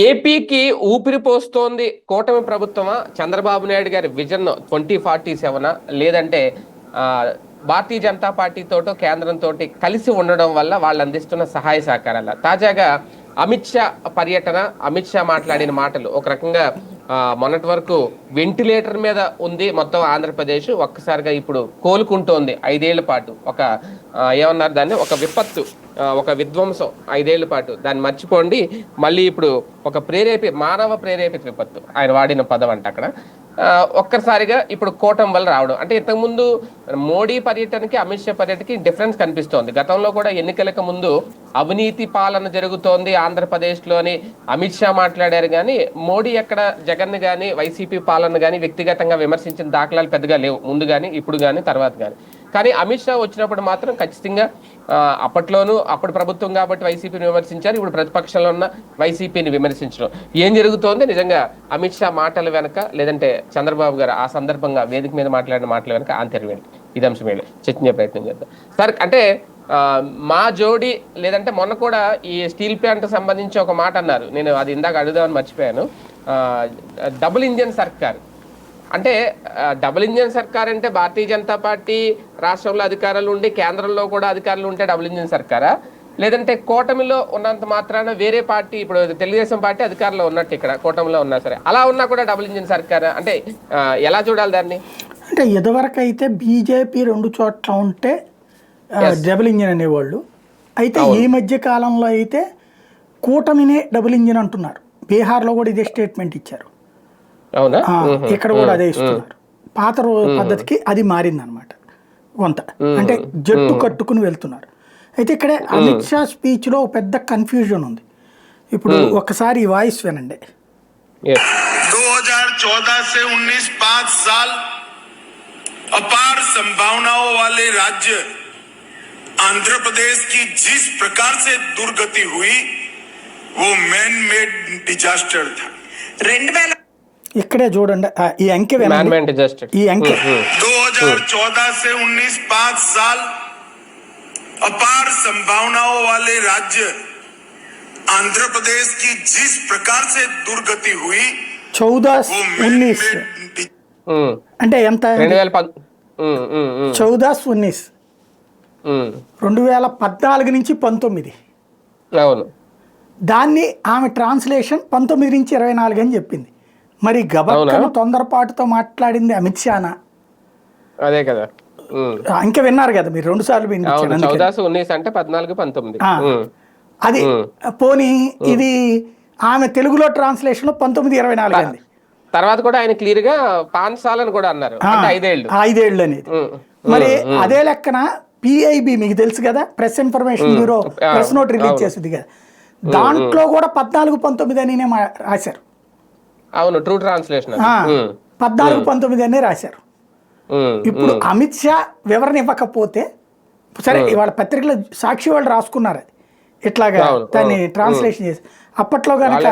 ఏపీకి ఊపిరి పోస్తోంది కూటమి ప్రభుత్వమా? చంద్రబాబు నాయుడు గారి విజన్ ట్వంటీ ఫార్టీ సెవెనా? లేదంటే భారతీయ జనతా పార్టీతోటో కేంద్రంతో కలిసి ఉండడం వల్ల వాళ్ళు అందిస్తున్న సహాయ సహకారాల? తాజాగా అమిత్ షా పర్యటన అమిత్ షా మాట్లాడిన మాటలు ఒక రకంగా మొన్నటి వరకు వెంటిలేటర్ మీద ఉంది మొత్తం ఆంధ్రప్రదేశ్. ఒక్కసారిగా ఇప్పుడు కోలుకుంటోంది ఐదేళ్ళ పాటు. ఒక ఏమన్నారు దాన్ని? ఒక విపత్తు ఒక విధ్వంసం ఐదేళ్ళ పాటు. దాన్ని మర్చిపోండి. మళ్ళీ ఇప్పుడు ఒక ప్రేరేపి మానవ ప్రేరేపిత విపత్తు. ఆయన వాడిన పదం అంట అక్కడ. ఒక్కసారిగా ఇప్పుడు కోటం వల్ల రావడం. అంటే ఇంతకుముందు మోడీ పర్యటనకి అమిత్ షా పర్యటనకి డిఫరెన్స్ కనిపిస్తోంది. గతంలో కూడా ఎన్నికలకు ముందు అవినీతి పాలన జరుగుతోంది ఆంధ్రప్రదేశ్లోని. అమిత్ షా మాట్లాడారు కానీ మోడీ ఎక్కడ జగన్ కానీ వైసీపీ పాలన కానీ వ్యక్తిగతంగా విమర్శించిన దాఖలాలు పెద్దగా లేవు. ముందు కానీ ఇప్పుడు కానీ తర్వాత కానీ. కానీ అమిత్ షా వచ్చినప్పుడు మాత్రం ఖచ్చితంగా అప్పట్లోనూ అప్పుడు ప్రభుత్వం కాబట్టి వైసీపీని విమర్శించారు ఇప్పుడు ప్రతిపక్షంలో ఉన్న వైసీపీని విమర్శించడం. ఏం జరుగుతోంది? నిజంగా అమిత్ షా మాటల వెనక లేదంటే చంద్రబాబు గారు ఆ సందర్భంగా వేదిక మీద మాట్లాడిన మాటల వెనక ఆంతర్యం ఇది అంశం మీద చర్చించే ప్రయత్నం చేద్దాం. సార్ అంటే మా జోడి లేదంటే మొన్న కూడా ఈ స్టీల్ ప్లాంట్ సంబంధించి ఒక మాట అన్నారు. నేను అది ఇందాక అడుగుదామని మర్చిపోయాను. డబుల్ ఇంజన్ సర్కార్. అంటే డబుల్ ఇంజన్ సర్కార్ అంటే భారతీయ జనతా పార్టీ రాష్ట్రంలో అధికారులు ఉండి కేంద్రంలో కూడా అధికారులు ఉంటే డబుల్ ఇంజన్ సర్కారా? లేదంటే కూటమిలో ఉన్నంత మాత్రాన వేరే పార్టీ ఇప్పుడు తెలుగుదేశం పార్టీ అధికారంలో ఉన్నట్టు ఇక్కడ కూటమిలో ఉన్నా సరే అలా ఉన్నా కూడా డబుల్ ఇంజన్ సర్కారా? అంటే ఎలా చూడాలి దాన్ని? అంటే ఇదివరకు అయితే బీజేపీ రెండు చోట్ల ఉంటే డబుల్ ఇంజిన్ అనేవాళ్ళు. అయితే ఈ మధ్య కాలంలో అయితే కూటమినే డబుల్ ఇంజిన్ అంటున్నారు. బీహార్లో కూడా ఇదే స్టేట్మెంట్ ఇచ్చారు. అవునా ఆ, ఇక్కడ కూడా అదే ఇస్తున్నారు పాత రో- పద్ధతికి అది మారిందనమాట కొంత అంటే జట్టు కట్టుకుని వెళ్తున్నారు అయితే ఇక్కడ అమిత్ షా స్పీచ్లో ఒక పెద్ద కన్ఫ్యూజన్ ఉంది ఇప్పుడు ఒకసారి ఈ వాయిస్ వినండి Yes. 2014 से 19 पांच साल अपार संभावनाओं वाले राज्य आंध्र प्रदेश की जिस प्रकार से दुर्गति हुई वो मैन मेड डिजास्टर था రెండు వేల ఇక్కడే చూడండి ఆ, ఈ అంకె మ్యాన్ వినండి మ్యాన్ డిజాస్టర్ ఈ అంకె 2014 से 19 पांच साल अपार संभावनाओं वाले राज्य आंध्र प्रदेश की जिस प्रकार से दुर्गति हुई చౌదాస్ वो मैन ఉన్నీస్ मेड डि- అంటే ఎంత రెండు వేల పద్ ఉమ్, ఉమ్, ఉమ్, చౌదాస్ ఉన్నీస్ ఉమ్. రెండు వేల పద్నాలుగు నుంచి పంతొమ్మిది అవును దాన్ని ఆమె ట్రాన్స్లేషన్ పంతొమ్మిది నుంచి ఇరవై నాలుగు అని చెప్పింది మరి గబక్కన తొందరపాటుతో మాట్లాడింది అమిత్ షానా. అదే కదా. ఇంకా విన్నారు కదా మీరు రెండు సార్లు అంటే పద్నాలుగు పంతొమ్మిది. అది పోనీ ఇది ఆమె తెలుగులో ట్రాన్స్లేషన్ పంతొమ్మిది ఇరవై నాలుగు అంది. తర్వాత కూడా ఆయన క్లియర్గా పాన్ సాల్ అని కూడా అన్నారు. ఐదేళ్ళు ఐదేళ్ళు. అనేది. మరి అదే లెక్కన పిఐబి మీకు తెలుసు కదా press information bureau press note release చేసింది కదా. దాంట్లో కూడా పద్నాలుగు పంతొమ్మిది అని రాశారు. అవును ట్రూ ట్రాన్స్లేషన్ పద్నాలుగు పంతొమ్మిది అనే రాశారు. ఇప్పుడు అమిత్ షా వివరణ ఇవ్వకపోతే సరే ఇవాళ పత్రికలో సాక్షి వాళ్ళు రాసుకున్నారు అది. ఇట్లాగా దాన్ని ట్రాన్స్లేషన్ చేసి. అప్పట్లో కనుక.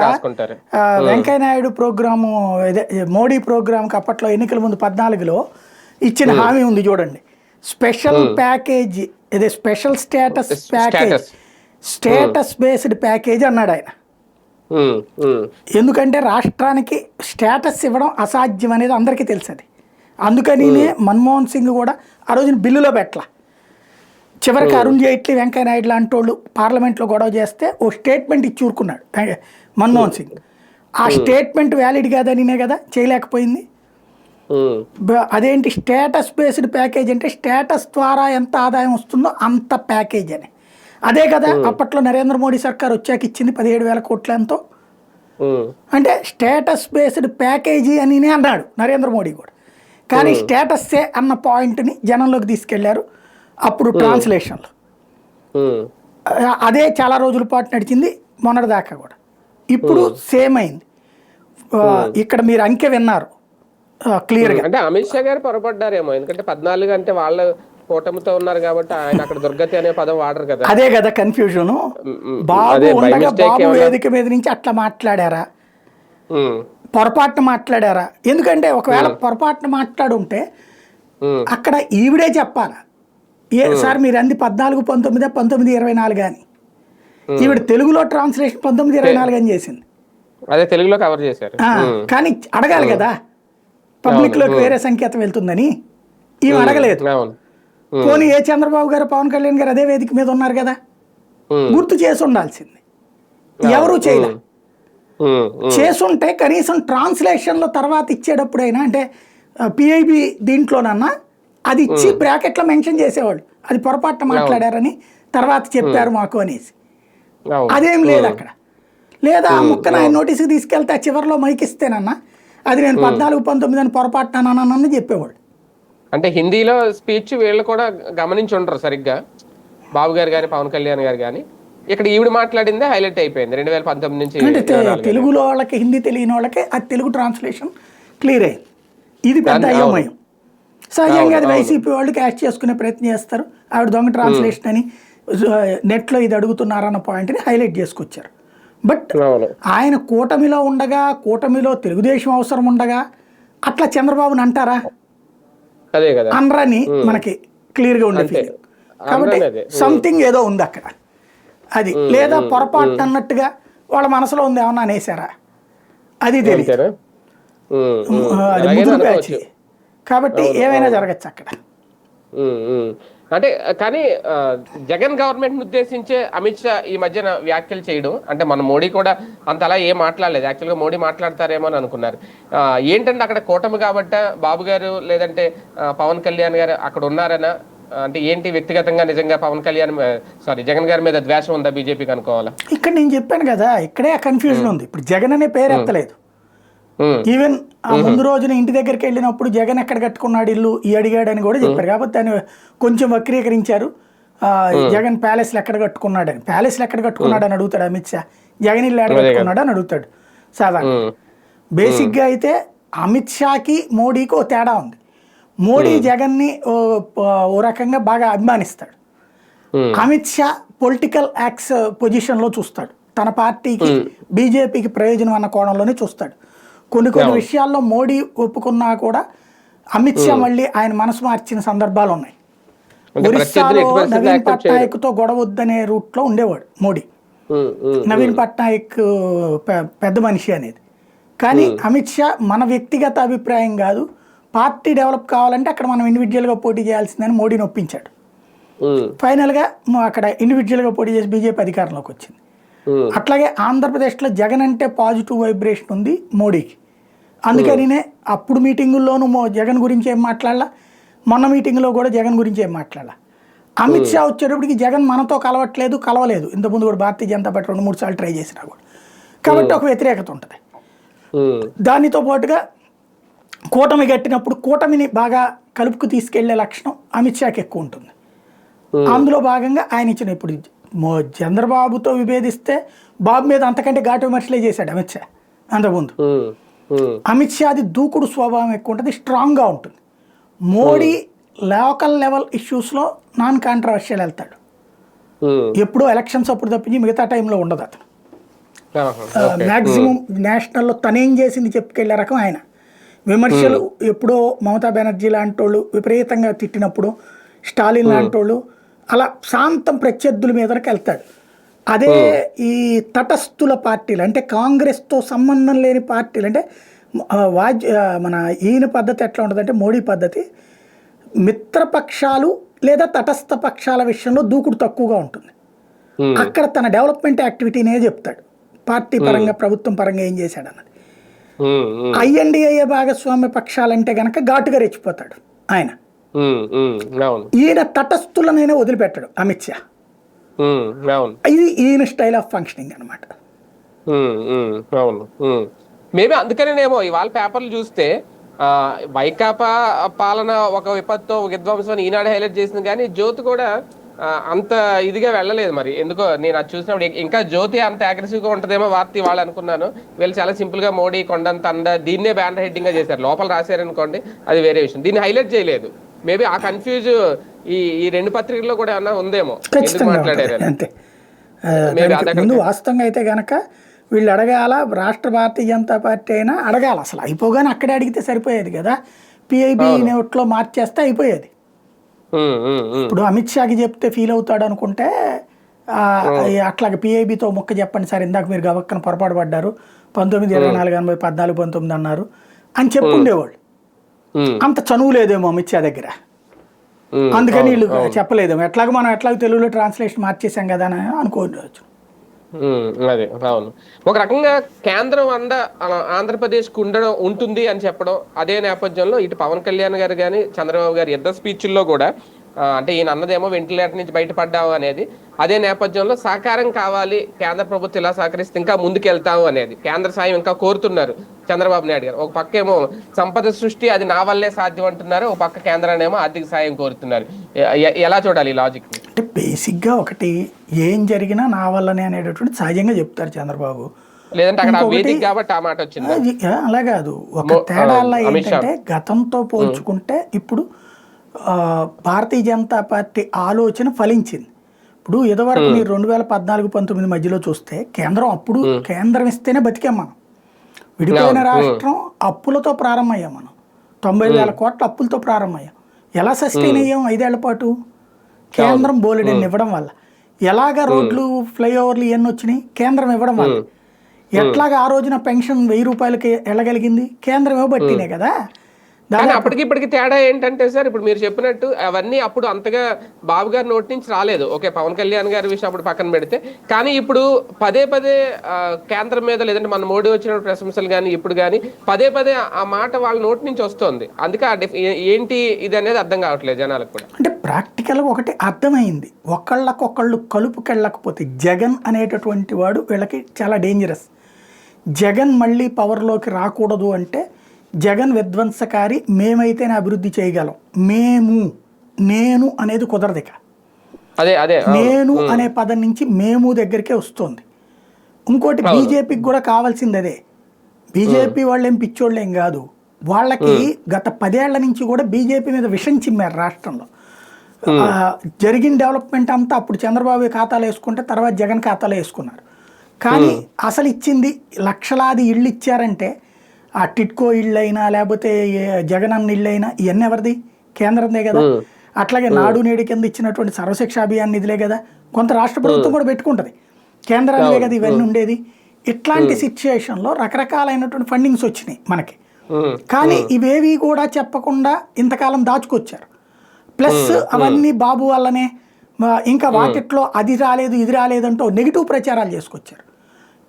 వెంకయ్య నాయుడు ప్రోగ్రాము మోడీ ప్రోగ్రామ్కి అప్పట్లో ఎన్నికల ముందు పద్నాలుగులో ఇచ్చిన హామీ ఉంది చూడండి. స్పెషల్ ప్యాకేజ్ ఇదే special status. Package. Status based package అన్నాడు ఆయన. ఎందుకంటే రాష్ట్రానికి స్టేటస్ ఇవ్వడం అసాధ్యం అనేది అందరికీ తెలుసు అది అందుకని మన్మోహన్ సింగ్ కూడా ఆ రోజున బిల్లులో పెట్టల. చివరికి అరుణ్ జైట్లీ వెంకయ్య నాయుడు లాంటి వాళ్ళు పార్లమెంట్లో గొడవ చేస్తే ఓ స్టేట్మెంట్ ఇచ్చి ఊరుకున్నాడు మన్మోహన్ సింగ్. ఆ స్టేట్మెంట్ వ్యాలిడ్ కాదనినే కదా చేయలేకపోయింది. అదేంటి స్టేటస్ బేస్డ్ ప్యాకేజ్ అంటే స్టేటస్ ద్వారా ఎంత ఆదాయం వస్తుందో అంత ప్యాకేజ్ అని. అదే కదా అప్పట్లో నరేంద్ర మోడీ సర్కార్ వచ్చాక ఇచ్చింది పదిహేడు వేల కోట్ల ఎంతో. అంటే స్టేటస్ బేస్డ్ ప్యాకేజీ అని అన్నాడు నరేంద్ర మోడీ కూడా. కానీ స్టేటస్సే అన్న పాయింట్ని జనంలోకి తీసుకెళ్ళారు అప్పుడు ట్రాన్స్లేషన్లో. అదే చాలా రోజుల పాటు నడిచింది మొన్నటిదాకా కూడా. ఇప్పుడు సేమ్ అయింది. ఇక్కడ మీరు అంకె విన్నారు క్లియర్గా. అంటే అమిత్ షా గారు పొరపడ్డారేమో ఎందుకంటే పద్నాలుగు అంటే వాళ్ళ కూటమితో ఉన్నారు కాబట్టి ఆయన అక్కడ దుర్గతి అనే పదం వాడరు కదా. అదే కదా కన్ఫ్యూజన్ బాబు ఉండగా వేదిక మీద నుంచి అట్లా మాట్లాడారా? పొరపాటున మాట్లాడారా? ఎందుకంటే ఒకవేళ పొరపాటున మాట్లాడుంటే అక్కడ ఈవిడే చెప్పాలా? ఏ సార్ మీరు అంది పద్నాలుగు పంతొమ్మిది పంతొమ్మిది ఇరవై నాలుగు అని. ఈవిడ తెలుగులో ట్రాన్స్లేషన్ పంతొమ్మిది ఇరవై నాలుగు అని చేసింది. అదే తెలుగులో కవర్ చేశారు. కానీ అడగాలి కదా? పబ్లిక్లోకి వేరే సంకేతం వెళ్తుందని? ఈమె అడగలేదు. పోనీ ఏ చంద్రబాబు గారు పవన్ కళ్యాణ్ గారు అదే వేదిక మీద ఉన్నారు కదా? గుర్తు చేసి ఉండాల్సింది. ఎవరు చేయలే. చేసుంటే కనీసం ట్రాన్స్లేషన్లో తర్వాత ఇచ్చేటప్పుడైనా అంటే పిఐబి దీంట్లోనన్నా అది ఇచ్చి బ్రాకెట్లో మెన్షన్ చేసేవాళ్ళు. అది పొరపాటున మాట్లాడారని తర్వాత చెప్పారు మాకు అనేసి. అదేం లేదు అక్కడ. లేదా ఆ ముక్కను ఆయన నోటీస్కి తీసుకెళ్తే ఆ చివరిలో మైకిస్తేనన్నా అది నేను పద్నాలుగు పంతొమ్మిది అని పొరపాటునని చెప్పేవాళ్ళు. అంటే హిందీలో స్పీచ్ వీళ్ళు కూడా గమనించి ఉండరు సరిగ్గా. బాబు గారు కానీ పవన్ కళ్యాణ్ గారు కానీ ఇక్కడ ఈవిడ మాట్లాడిందే హైలైట్ అయిపోయింది. రెండు వేల పంతొమ్మిది నుంచి అంటే. తెలుగులో వాళ్ళకి హిందీ తెలియని వాళ్ళకి అది తెలుగు ట్రాన్స్లేషన్ క్లీర్ అయింది ఇది పెద్ద. అయోమయం. సహజంగా అది వైసీపీ వాళ్ళు క్యాష్ చేసుకునే ప్రయత్నం చేస్తారు. ఆవిడ దొంగ ట్రాన్స్లేషన్ అని నెట్లో ఇది అడుగుతున్నారన్న పాయింట్ని హైలైట్ చేసుకొచ్చారు. బట్ ఆయన కూటమిలో ఉండగా కూటమిలో తెలుగుదేశం అవసరం ఉండగా అట్లా చంద్రబాబుని అంటారా? అనరని మనకి క్లియర్గా ఉండే. ఫీలింగ్ కాబట్టి. సంథింగ్ ఏదో ఉంది అక్కడ. అది. లేదా పొరపాటు అన్నట్టుగా వాళ్ళ మనసులో ఉంది ఏమన్నా అనేసారా అది తెలియదు. అది ముదురు. కాబట్టి ఏమైనా జరగచ్చు అక్కడ. అంటే కానీ జగన్ గవర్నమెంట్ ఉద్దేశించే అమిత్ షా ఈ మధ్యన వ్యాఖ్యలు చేయడం అంటే మన మోడీ కూడా అంత అలా ఏం మాట్లాడలేదు. యాక్చువల్గా మోడీ మాట్లాడతారేమో అని అనుకున్నారు. ఏంటంటే అక్కడ కూటమి కాబట్ట? బాబు గారు లేదంటే పవన్ కళ్యాణ్ గారు అక్కడ ఉన్నారనా? అంటే ఏంటి వ్యక్తిగతంగా నిజంగా పవన్ కళ్యాణ్ సారీ జగన్ గారి మీద ద్వేషం ఉందా బీజేపీకి అనుకోవాలా? ఇక్కడ నేను చెప్పాను కదా ఇక్కడే కన్ఫ్యూజన్ ఉంది. ఇప్పుడు జగన్ అనే పేరు ఎత్తలేదు ఈవెన్ ఆ ముందు రోజున ఇంటి దగ్గరికి వెళ్ళినప్పుడు జగన్ ఎక్కడ కట్టుకున్నాడు ఇల్లు ఈ అడిగాడని కూడా చెప్పారు. కాబట్టి దాన్ని కొంచెం వక్రీకరించారు. ఆ, జగన్ ప్యాలెస్లు ఎక్కడ కట్టుకున్నాడని ప్యాలెస్లు ఎక్కడ కట్టుకున్నాడని అడుగుతాడు అమిత్ షా. జగన్ ఇల్లు ఎక్కడ కట్టుకున్నాడు అని అడుగుతాడు. సాధారణ. బేసిక్గా అయితే అమిత్ షాకి మోడీకి ఓ తేడా ఉంది. మోడీ జగన్ని ఓ ఓ రకంగా బాగా అభిమానిస్తాడు. అమిత్ షా పొలిటికల్ యాక్స్ పొజిషన్లో చూస్తాడు. తన పార్టీకి బీజేపీకి ప్రయోజనం అన్న కోణంలోనే చూస్తాడు. కొన్ని కొన్ని విషయాల్లో మోడీ ఒప్పుకున్నా కూడా అమిత్ షా మళ్ళీ ఆయన మనసు మార్చిన సందర్భాలు ఉన్నాయి. ఒరిస్సాలో నవీన్ చేయరు పట్నాయక్తో గొడవ వద్దనే రూట్లో ఉండేవాడు మోడీ. నవీన్ పట్నాయక్ పెద్ద మనిషి అనేది. కానీ అమిత్ షా మన వ్యక్తిగత అభిప్రాయం కాదు పార్టీ డెవలప్ కావాలంటే అక్కడ మనం ఇండివిజువల్గా పోటీ చేయాల్సిందని మోడీని ఒప్పించాడు. ఉమ్, ఫైనల్గా మ- అక్కడ ఇండివిజువల్గా పోటీ చేసి బీజేపీ అధికారంలోకి వచ్చింది. అట్లాగే ఆంధ్రప్రదేశ్లో జగన్ అంటే పాజిటివ్ వైబ్రేషన్ ఉంది మోడీకి. అందుకనినే అప్పుడు మీటింగుల్లోనూ జగన్ గురించి ఏం మాట్లాడాల? మొన్న మీటింగ్లో కూడా జగన్ గురించి ఏం మాట్లాడాల? అమిత్ షా వచ్చేటప్పటికి జగన్ మనతో కలవట్లేదు కలవలేదు. ఇంతకుముందు కూడా భారతీయ జనతా పార్టీ రెండు మూడు సార్లు ట్రై చేసినా కూడా. కాబట్టి ఒక వ్యతిరేకత ఉంటుంది. దానితో పాటుగా కూటమి కట్టినప్పుడు కూటమిని బాగా కలుపుకు తీసుకెళ్ళే లక్షణం అమిత్ షాకి ఎక్కువ ఉంటుంది. అందులో భాగంగా ఆయన ఇచ్చిన ఇప్పుడు చంద్రబాబుతో విభేదిస్తే బాబు మీద అంతకంటే ఘాటు విమర్శలే చేశాడు అమిత్ షా అంతకుముందు. అమిత్ షాది దూకుడు స్వభావం ఎక్కువ ఉంటుంది స్ట్రాంగ్గా ఉంటుంది. మోడీ లోకల్ లెవెల్ ఇష్యూస్లో నాన్ కాంట్రవర్షియల్ వెళ్తాడు. ఎప్పుడూ ఎలక్షన్స్ అప్పుడు తప్పించి మిగతా టైంలో ఉండదు అతను. మ్యాక్సిమం నేషనల్లో తనేం చేసింది చెప్పుకెళ్ళే రకం ఆయన. విమర్శలు ఎప్పుడో మమతా బెనర్జీ లాంటి వాళ్ళు విపరీతంగా తిట్టినప్పుడు స్టాలిన్ లాంటి వాళ్ళు అలా శాంతం ప్రత్యర్థుల మీదకి వెళ్తాడు. అదే ఈ తటస్థుల పార్టీలు అంటే కాంగ్రెస్తో సంబంధం లేని పార్టీలు అంటే వాజ్ మన ఈయన పద్ధతి ఎట్లా ఉంటుందంటే మోడీ పద్ధతి మిత్రపక్షాలు లేదా తటస్థ పక్షాల విషయంలో దూకుడు తక్కువగా ఉంటుంది. అక్కడ తన డెవలప్మెంట్ యాక్టివిటీనే చెప్తాడు. పార్టీ పరంగా ప్రభుత్వం పరంగా ఏం చేశాడు అన్నది ఐఎన్డిఏ భాగస్వామ్య పక్షాలంటే గనక ఘాటుగా రెచ్చిపోతాడు ఆయన. ఈయన తటస్థులనైనా వదిలిపెట్టాడు అమిత్ షా. ఇది ఈయన స్టైల్ ఆఫ్ ఫంక్షనింగ్ అనమాట అవును మేబీ అందుకనేనేమో ఇవాళ పేపర్లు చూస్తే వైకాపా పాలన ఒక విపత్తు విధ్వంసం ఈనాడు హైలైట్ చేసింది కానీ జ్యోతి కూడా అంత ఇదిగా వెళ్ళలేదు మరి. ఎందుకో నేను అది చూసినప్పుడు ఇంకా జ్యోతి అంత అగ్రెసివ్గా ఉంటదేమో వార్త వాళ్ళు అనుకున్నాను. వీళ్ళు చాలా సింపుల్గా మోడీ కొండంత అంద దీన్నే బ్యాండ్ హెడ్డింగ్గా చేశారు. లోపల రాశారనుకోండి అది వేరే విషయం. దీన్ని హైలైట్ చేయలేదు. మేబీ ఆ కన్ఫ్యూజ్ ఈ ఈ రెండు పత్రికల్లో కూడా ఏమన్నా ఉందేమో. అంతే. ముందు వాస్తవంగా అయితే గనక వీళ్ళు అడగాల రాష్ట్ర భారతీయ జనతా పార్టీ అయినా అడగాల. అసలు అయిపోగానే అక్కడే అడిగితే సరిపోయేది కదా. పిఐబి నోట్లో మార్చేస్తే అయిపోయేది. ఇప్పుడు అమిత్ షాకి చెప్తే ఫీల్ అవుతాడు అనుకుంటే అట్లాగే పిఐబితో ముక్క చెప్పండి సార్ ఇందాక మీరు గవక్కన పొరపాటు పడ్డారు. పంతొమ్మిది ఇరవై నాలుగు ఎనభై పద్నాలుగు పంతొమ్మిది అన్నారు అని చెప్పుండేవాళ్ళు. అంత చనువు లేదేమో అమిత్ షా దగ్గర. ఉమ్, అందుకని వీళ్ళు చెప్పలేదేమో. ఎట్లాగో మనం ఎట్లాగో తెలుగులో ట్రాన్స్లేషన్ మార్చేసాం కదా అని అనుకోవచ్చు. ఉమ్, అదే అవును. ఒక రకంగా కేంద్రం ఆ, ఆంధ్రప్రదేశ్కి ఉండడం ఉంటుంది అని చెప్పడం అదే నేపథ్యంలో ఇటు పవన్ కళ్యాణ్ గారు కానీ చంద్రబాబు గారు ఇద్దరు స్పీచ్ల్లో కూడా అంటే ఈయన అన్నదేమో వెంటిలేటర్ నుంచి బయటపడ్డాము అనేది. అదే నేపథ్యంలో సహకారం కావాలి కేంద్ర ప్రభుత్వం ఇలా సహకరిస్తే ఇంకా ముందుకెళ్తాము అనేది. కేంద్ర సాయం ఇంకా కోరుతున్నారు చంద్రబాబు నాయుడు గారు. ఒక పక్క ఏమో సంపద సృష్టి అది నా వల్లే సాధ్యం అంటున్నారు. ఒక పక్క కేంద్రానేమో ఆర్థిక సాయం కోరుతున్నారు. ఎలా చూడాలి ఈ లాజిక్ అంటే బేసిక్గా ఒకటి ఏం జరిగినా నా వల్లనే అనేటటువంటి సహజంగా చెప్తారు చంద్రబాబు. లేదంటే అక్కడ ఇంకొకటి- వేదిక కాబట్టి ఆ మాట వచ్చింది? అలా కాదు. ఒక షా. ఏంటంటే గతంతో పోల్చుకుంటే ఇప్పుడు భారతీయ జనతా పార్టీ ఆలోచన ఫలించింది. ఇప్పుడు ఇదివరకు మీరు రెండు వేల పద్నాలుగు పంతొమ్మిది మధ్యలో చూస్తే కేంద్రం అప్పుడు కేంద్రం ఇస్తేనే బతికాం మనం. విడిపోయిన రాష్ట్రం అప్పులతో ప్రారంభమయ్యాం మనం. తొంభై వేల కోట్ల అప్పులతో ప్రారంభమయ్యాం. ఎలా సస్టైన్ అయ్యాం ఐదేళ్ళ పాటు? కేంద్రం బోలెడన్ని ఇవ్వడం వల్ల. ఎలాగ రోడ్లు ఫ్లైఓవర్లు ఇవన్నీ వచ్చినాయి? కేంద్రం ఇవ్వడం వల్ల. ఎట్లాగా ఆ రోజున పెన్షన్ వెయ్యి రూపాయలకి వెళ్ళగలిగింది కేంద్రం ఇవ్వబట్టినే కదా? కానీ అప్పటికి ఇప్పటికి తేడా ఏంటంటే సార్ ఇప్పుడు మీరు చెప్పినట్టు అవన్నీ అప్పుడు అంతగా బాబు గారి నోటి నుంచి రాలేదు. ఓకే పవన్ కళ్యాణ్ గారి విషయం అప్పుడు పక్కన పెడితే. కానీ ఇప్పుడు పదే పదే కేంద్రం మీద లేదంటే మన మోడీ వచ్చిన ప్రశంసలు కానీ ఇప్పుడు కానీ పదే పదే ఆ మాట వాళ్ళ నోటి నుంచి వస్తుంది. అందుకే ఆ ఏంటి ఇది అనేది అర్థం కావట్లేదు జనాలకు కూడా. అంటే ప్రాక్టికల్గా ఒకటి అర్థమైంది. ఒకళ్ళకొకళ్ళు కలుపుకెళ్ళకపోతే జగన్ అనేటటువంటి వాడు వీళ్ళకి చాలా డేంజరస్ జగన్ మళ్ళీ పవర్లోకి రాకూడదు అంటే జగన్ విధ్వంసకారి మేమైతేనే అభివృద్ధి చేయగలం. మేము నేను అనేది కుదరదు ఇక. అదే అదే. నేను అనే పదం నుంచి మేము దగ్గరికే వస్తుంది. ఇంకోటి బీజేపీకి కూడా కావాల్సింది అదే. బీజేపీ వాళ్ళు ఏం పిచ్చోళ్ళు ఏం కాదు. వాళ్ళకి గత పదేళ్ళ నుంచి కూడా బీజేపీ మీద విషం చిమ్మారు రాష్ట్రంలో. జరిగిన డెవలప్మెంట్ అంతా అప్పుడు చంద్రబాబు ఖాతాలో వేసుకుంటే తర్వాత జగన్ ఖాతాలో వేసుకున్నారు. కానీ అసలు ఇచ్చింది లక్షలాది ఇళ్ళు ఇచ్చారంటే ఆ టిట్కో ఇళ్ళు అయినా లేకపోతే ఏ జగన్ అన్న ఇళ్ళు అయినా ఇవన్నీ ఎవరిది? కేంద్రందే కదా. అట్లాగే నాడు నేడు కింద ఇచ్చినటువంటి సర్వశిక్ష అభియాన్ నిధులే కదా. కొంత రాష్ట్ర ప్రభుత్వం కూడా పెట్టుకుంటది. కేంద్రానివే కదా ఇవన్నీ ఉండేది. ఇట్లాంటి సిచ్యుయేషన్లో రకరకాలైనటువంటి ఫండింగ్స్ వచ్చినాయి మనకి. కానీ ఇవేవి కూడా చెప్పకుండా ఇంతకాలం దాచుకొచ్చారు. ప్లస్ అవన్నీ బాబు వల్లనే ఇంకా వాటిట్లో అది రాలేదు ఇది రాలేదంటూ నెగిటివ్ ప్రచారాలు చేసుకొచ్చారు.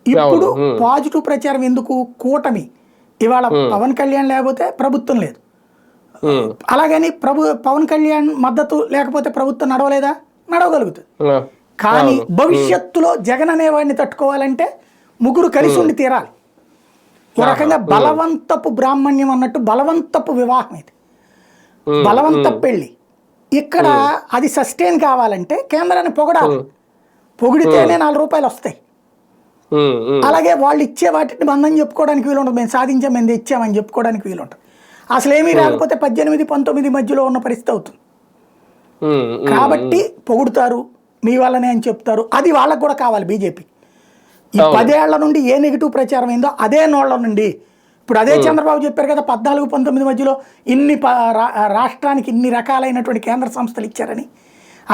ఇప్పుడు పాజిటివ్ ప్రచారం ఎందుకు? కూటమి. ఇవాళ పవన్ కళ్యాణ్ లేకపోతే ప్రభుత్వం లేదు. అలాగని ప్రభు పవన్ కళ్యాణ్ మద్దతు లేకపోతే ప్రభుత్వం నడవలేదా? నడవగలుగుతుంది. కానీ భవిష్యత్తులో జగన్ అనేవాడిని తట్టుకోవాలంటే ముగ్గురు కలిసి ఉండి తీరాలి. ఒక రకంగా బలవంతపు బ్రాహ్మణ్యం అన్నట్టు బలవంతపు వివాహం ఇది. బలవంత పెళ్ళి. ఇక్కడ అది సస్టైన్ కావాలంటే కేంద్రాన్ని పొగడాలి. పొగిడితేనే నాలుగు రూపాయలు వస్తాయి. అలాగే వాళ్ళు ఇచ్చే వాటిని బంధం చెప్పుకోవడానికి వీలు ఉంటుంది మేము సాధించాం మేము తెచ్చామని చెప్పుకోవడానికి వీలు ఉంటుంది అసలు ఏమీ రాకపోతే పద్దెనిమిది పంతొమ్మిది మధ్యలో ఉన్న పరిస్థితి అవుతుంది. కాబట్టి పొగుడుతారు మీ వల్లనే అని చెప్తారు. అది వాళ్ళకు కూడా కావాలి బీజేపీ. ఈ పదేళ్ళ నుండి ఏ నెగిటివ్ ప్రచారం అయిందో అదే నోళ్ళ నుండి. ఇప్పుడు అదే చంద్రబాబు చెప్పారు కదా పద్నాలుగు పంతొమ్మిది మధ్యలో ఇన్ని రాష్ట్రానికి ఇన్ని రకాలైనటువంటి కేంద్ర సంస్థలు ఇచ్చారని.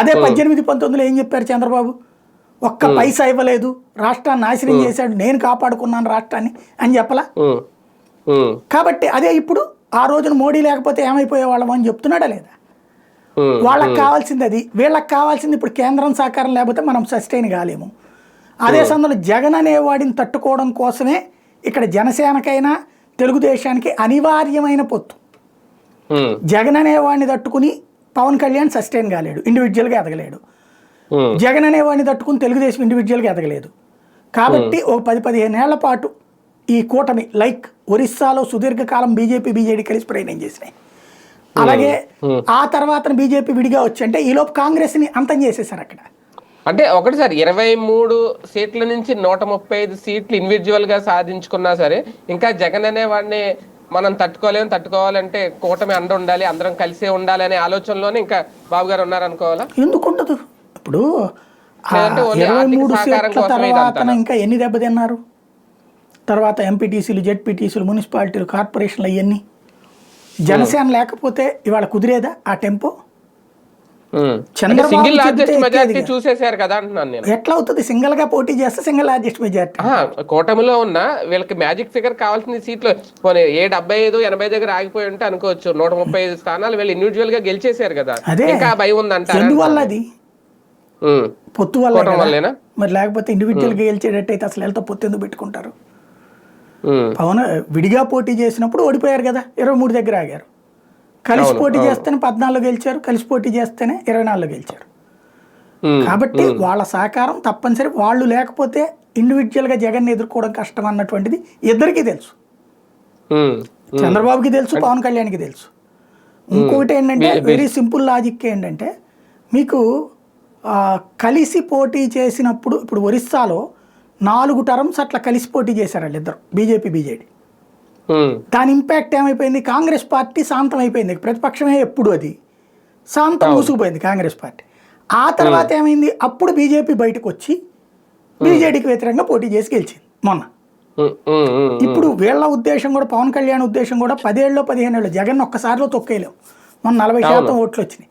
అదే పద్దెనిమిది పంతొమ్మిదిలో ఏం చెప్పారు చంద్రబాబు? ఒక్క పైసా ఇవ్వలేదు. రాష్ట్రాన్ని నాశనం చేశాడు. నేను కాపాడుకున్నాను రాష్ట్రాన్ని అని చెప్పలా? కాబట్టి అదే ఇప్పుడు ఆ రోజున మోడీ లేకపోతే ఏమైపోయేవాళ్ళం అని చెప్తున్నాడా లేదా? వాళ్ళకి కావాల్సింది అది. వీళ్ళకి కావాల్సింది ఇప్పుడు కేంద్రం సహకారం లేకపోతే మనం సస్టైన్ కాలేము. అదే సమయంలో జగన్ అనేవాడిని తట్టుకోవడం కోసమే ఇక్కడ జనసేనకైనా తెలుగుదేశానికి అనివార్యమైన పొత్తు. జగన్ అనేవాడిని తట్టుకుని పవన్ కళ్యాణ్ సస్టైన్ కాలేడు. ఇండివిజువల్గా ఎదగలేడు. జగన్ అనేవాడిని తట్టుకుని తెలుగుదేశం ఇండివిజువల్గా ఎదగలేదు. కాబట్టి ఒక పది పదిహేను ఏళ్ళ పాటు ఈ కూటమి లైక్ ఒరిస్సాలో సుదీర్ఘకాలం బీజేపీ బీజేడీ కలిసి ప్రయాణం చేసినాయి. అలాగే ఆ తర్వాత బీజేపీ విడిగా వచ్చి అంటే ఈలోపు కాంగ్రెస్ని అంతం చేసేసారు అక్కడ. అంటే ఒకటి సార్ ఇరవై మూడు సీట్ల నుంచి నూట ముప్పై ఐదు సీట్లు ఇండివిజువల్గా సాధించుకున్నా సరే ఇంకా జగన్ అనే వాడిని మనం తట్టుకోలేము తట్టుకోవాలంటే కూటమి అండ ఉండాలి అందరం కలిసే ఉండాలి అనే ఆలోచనలోనే ఇంకా బాబు గారు ఉన్నారనుకోవాలా? ఎందుకు ఉండదు? ఇప్పుడు ఇరవై మూడు సీట్ల తర్వాత ఇంకా ఎన్ని దెబ్బతిన్నారు? తర్వాత ఎంపీటీసీలు జెడ్పీటీసీలు మున్సిపాలిటీలు కార్పొరేషన్లు అవన్నీ జనసేన లేకపోతే ఇవాళ కుదిరేదా ఆ tempo? Chandrababu single largest majority. చూసేశారు కదా అంటున్నాను నేను. ఎట్లా అవుతుంది సింగిల్గా పోటీ చేస్తే సింగిల్ లార్జెస్ట్ మెజారిటీ కూటమిలో ఉన్న వీళ్ళకి మ్యాజిక్ ఫిగర్ కావాల్సిన సీట్లు. పోనీ ఏ డెబ్బై ఐదు ఎనభై దగ్గర ఆగిపోయి ఉంటే అనుకోవచ్చు. నూట ముప్పై ఐదు స్థానాలు వీళ్ళు ఇండివిజువల్గా గెలిచేశారు కదా. ఇంకా భయం ఉందంటారా? ఎందువల్ల అది? పొత్తు వల్ల మరి లేకపోతే ఇండివిజువల్గా గెలిచేటట్టయితే అసలు వెళ్తా పొత్తు ఎందుకు పెట్టుకుంటారు? పవన్ విడిగా పోటీ చేసినప్పుడు ఓడిపోయారు కదా ఇరవై మూడు దగ్గర ఆగారు. కలిసి పోటీ. చేస్తేనే పద్నాలుగు గెలిచారు కలిసి పోటీ చేస్తేనే ఇరవై నాలుగు గెలిచారు. కాబట్టి వాళ్ళ సహకారం తప్పనిసరి వాళ్ళు లేకపోతే ఇండివిజువల్గా జగన్ ఎదుర్కోవడం కష్టం అన్నటువంటిది ఇద్దరికీ తెలుసు. చంద్రబాబుకి తెలుసు పవన్ కళ్యాణ్కి తెలుసు. ఇంకొకటి ఏంటంటే వెరీ సింపుల్ లాజిక్ ఏంటంటే మీకు కలిసి పోటీ చేసినప్పుడు ఇప్పుడు ఒరిస్సాలో నాలుగు టర్మ్స్ అట్లా కలిసి పోటీ చేశారు వాళ్ళిద్దరు బీజేపీ బీజేడీ. దాని ఇంపాక్ట్ ఏమైపోయింది? కాంగ్రెస్ పార్టీ శాంతం అయిపోయింది ప్రతిపక్షమే ఎప్పుడు అది? శాంతం మూసుకుపోయింది కాంగ్రెస్ పార్టీ. ఆ తర్వాత ఏమైంది? అప్పుడు బీజేపీ బయటకు వచ్చి బీజేడీకి వ్యతిరేకంగా పోటీ చేసి గెలిచింది మొన్న. ఇప్పుడు వీళ్ళ ఉద్దేశం కూడా పవన్ కళ్యాణ్ ఉద్దేశం కూడా పదేళ్ళు పదిహేను ఏళ్ళు జగన్ ఒక్కసారిలో తొక్కేయలేం. మొన్న నలభై శాతం ఓట్లు వచ్చినాయి.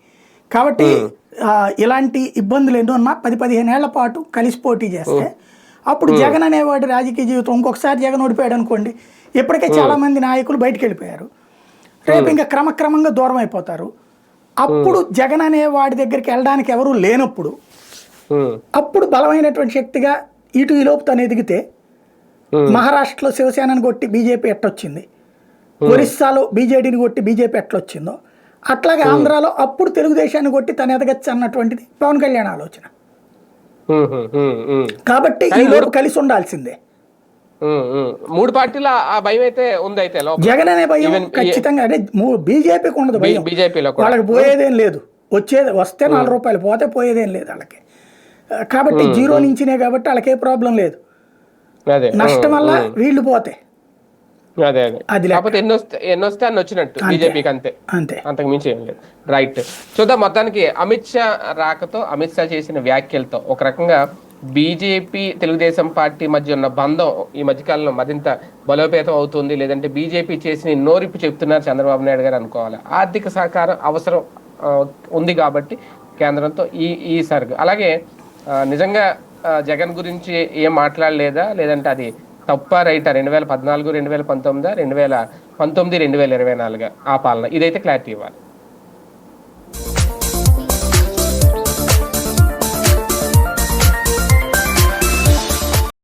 కాబట్టి ఇలాంటి ఇబ్బందులు ఎన్నో ఉన్నా పది పదిహేను ఏళ్ళ పాటు కలిసి పోటీ చేస్తే అప్పుడు జగన్ అనేవాడి రాజకీయ జీవితం ఇంకొకసారి జగన్ ఓడిపోయాడు అనుకోండి ఇప్పటికే చాలా మంది నాయకులు బయటికి వెళ్ళిపోయారు. రేపు ఇంకా క్రమక్రమంగా దూరం అయిపోతారు. అప్పుడు జగన్ అనే వాడి దగ్గరికి వెళ్ళడానికి ఎవరు లేనప్పుడు అప్పుడు బలమైనటువంటి శక్తిగా ఇటు ఈ లోపు తను ఎదిగితే మహారాష్ట్రలో శివసేనని కొట్టి బీజేపీ ఎట్టొచ్చింది. ఒరిస్సాలో బీజేడీని కొట్టి బీజేపీ ఎట్లొచ్చిందో అట్లాగే ఆంధ్రాలో అప్పుడు తెలుగుదేశాన్ని కొట్టి తను ఎదగచ్చు అన్నటువంటిది పవన్ కళ్యాణ్ ఆలోచన. కాబట్టి ఈ లోపు కలిసి ఉండాల్సిందే. మూడు పార్టీల ఆ భయం అయితే ఉంది అయితే జగన్ అనే భయం ఖచ్చితంగా అంటే బీజేపీకి ఉండదు భయం. బీజేపీలో వాళ్ళకి పోయేదేం లేదు. వచ్చేది వస్తే నాలుగు రూపాయలు పోతే పోయేదేం లేదు వాళ్ళకి. కాబట్టి జీరో నుంచినే కాబట్టి వాళ్ళకి ఏ ప్రాబ్లం లేదు. నష్టం వల్ల వీళ్ళు పోతే. అదే అదే. కాకపోతే ఎన్ని వస్తే ఎన్ని వస్తే అన్ని వచ్చినట్టు బీజేపీకి అంతే. అంతే. అంతకు మించి ఏం లేదు. రైట్ చూద్దాం మొత్తానికి అమిత్ షా రాకతో అమిత్ షా చేసిన వ్యాఖ్యలతో ఒక రకంగా బీజేపీ తెలుగుదేశం పార్టీ మధ్య ఉన్న బంధం ఈ మధ్యకాలంలో మరింత బలోపేతం అవుతుంది. లేదంటే బీజేపీ చేసిన నోరిప్పి చెప్తున్నారు చంద్రబాబు నాయుడు గారు అనుకోవాలి. ఆర్థిక సహకారం అవసరం ఉంది కాబట్టి కేంద్రంతో ఈ ఈ సరుకు అలాగే నిజంగా జగన్ గురించి ఏం మాట్లాడలేదా? లేదంటే అది తప్ప రైటా రెండు వేల పద్నాలుగు రెండు వేల పంతొమ్మిది రెండు వేల పంతొమ్మిది రెండు వేల ఇరవై నాలుగు ఆ పాలన. ఇదైతే క్లారిటీ ఇవ్వాలి.